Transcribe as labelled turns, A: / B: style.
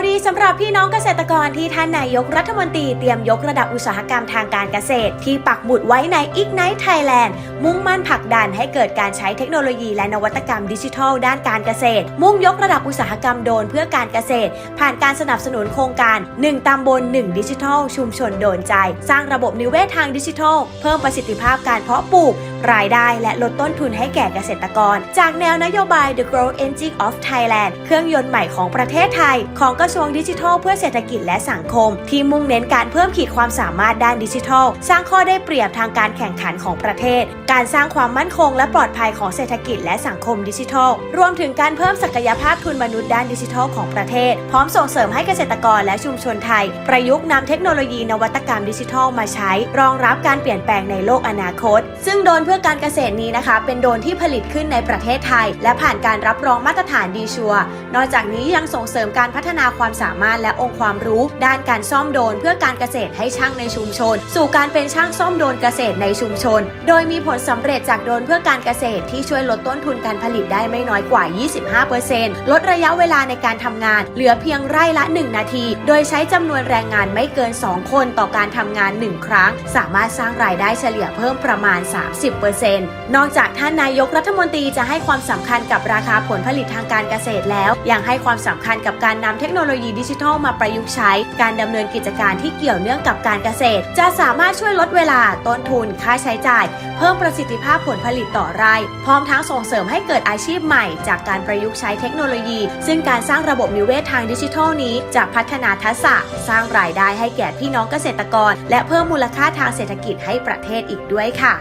A: าวดีสำหรับพี่น้องเกษตรกรที่ท่านนายกรัฐมนตรีเตรียมยกระดับอุตสาหกรรมทางการเกษตร ที่ปักหมุดไว้ใน Ignite Thailand มุ่งมั่นผลักดันให้เกิดการใช้เทคโนโลยีและนวัตกรรมดิจิทัลด้านการเกษตร มุ่งยกระดับอุตสาหกรรมโดนเพื่อการเกษตร ผ่านการสนับสนุนโครงการ 1 ตำบล 1 ดิจิทัล ชุมชนโดนใจ สร้างระบบนิเวศทางดิจิทัล เพิ่มประสิทธิภาพการเพาะปลูก รายได้และลดต้นทุนให้แก่เกษตรกร จากแนวนโยบาย The Growth Engine of Thailand เครื่องยนต์ใหม่ของประเทศไทย ของกระทรวงดิจิทัลเพื่อเศรษฐกิจและสังคม ที่มุ่งเน้นการเพิ่มขีดความสามารถด้านดิจิทัล สร้างข้อได้เปรียบทางการแข่งขันของประเทศ การสร้างความมั่นคง และปลอดภัยของเศรษฐกิจและสังคมดิจิทัล รวมถึงการเพิ่มศักยภาพทุนมนุษย์ด้านดิจิทัลของประเทศ พร้อมส่งเสริมให้เกษตรกรและชุมชนไทย ประยุกต์นำเทคโนโลยีนวัตกรรมดิจิทัลมาใช้ รองรับการเปลี่ยนแปลงในโลกอนาคต ซึ่งโดนพื่อการเกษตรนี้นะคะ เป็นโดรนที่ผลิตขึ้นในประเทศไทย และผ่านการรับรองมาตรฐานดีชัวนอกจากนี้ยังส่งเสริมการพัฒนาความสามารถและองค์ความรู้ ด้านการซ่อมโดรนเพื่อการเกษตรให้ช่างในชุมชน สู่การเป็นช่างซ่อมโดรนเกษตรในชุมชน โดยมีผลสำเร็จจากโดรนเพื่อการเกษตรที่ช่วยลดต้นทุนการผลิตได้ไม่น้อยกว่า 25%ลดระยะเวลาในการทำงาน เหลือเพียงไร่ละ 1 นาที โดยใช้จำนวนแรงงานไม่เกิน 2 คนต่อการทำงาน 1 ครั้ง สามารถสร้างรายได้เฉลี่ยเพิ่มประมาณ 30%นอกจากท่านนายกรัฐมนตรีจะให้ความสำคัญกับราคาผลผลิตทางการเกษตรแล้ว ยังให้ความสำคัญกับการนำเทคโนโลยีดิจิทัลมาประยุกต์ใช้ การดำเนินกิจการที่เกี่ยวเนื่องกับการเกษตร จะสามารถช่วยลดเวลาต้นทุน ค่าใช้จ่าย เพิ่มประสิทธิภาพผลผลิตต่อไร่ พร้อมทั้งส่งเสริมให้เกิดอาชีพใหม่ จากการประยุกต์ใช้เทคโนโลยี ซึ่งการสร้างระบบนิเวศทางดิจิทัลนี้จะพัฒนาทักษะสร้างรายได้ให้แก่พี่น้องเกษตรกร และเพิ่มมูลค่าทางเศรษฐกิจให้ประเทศอีกด้วยค่ะ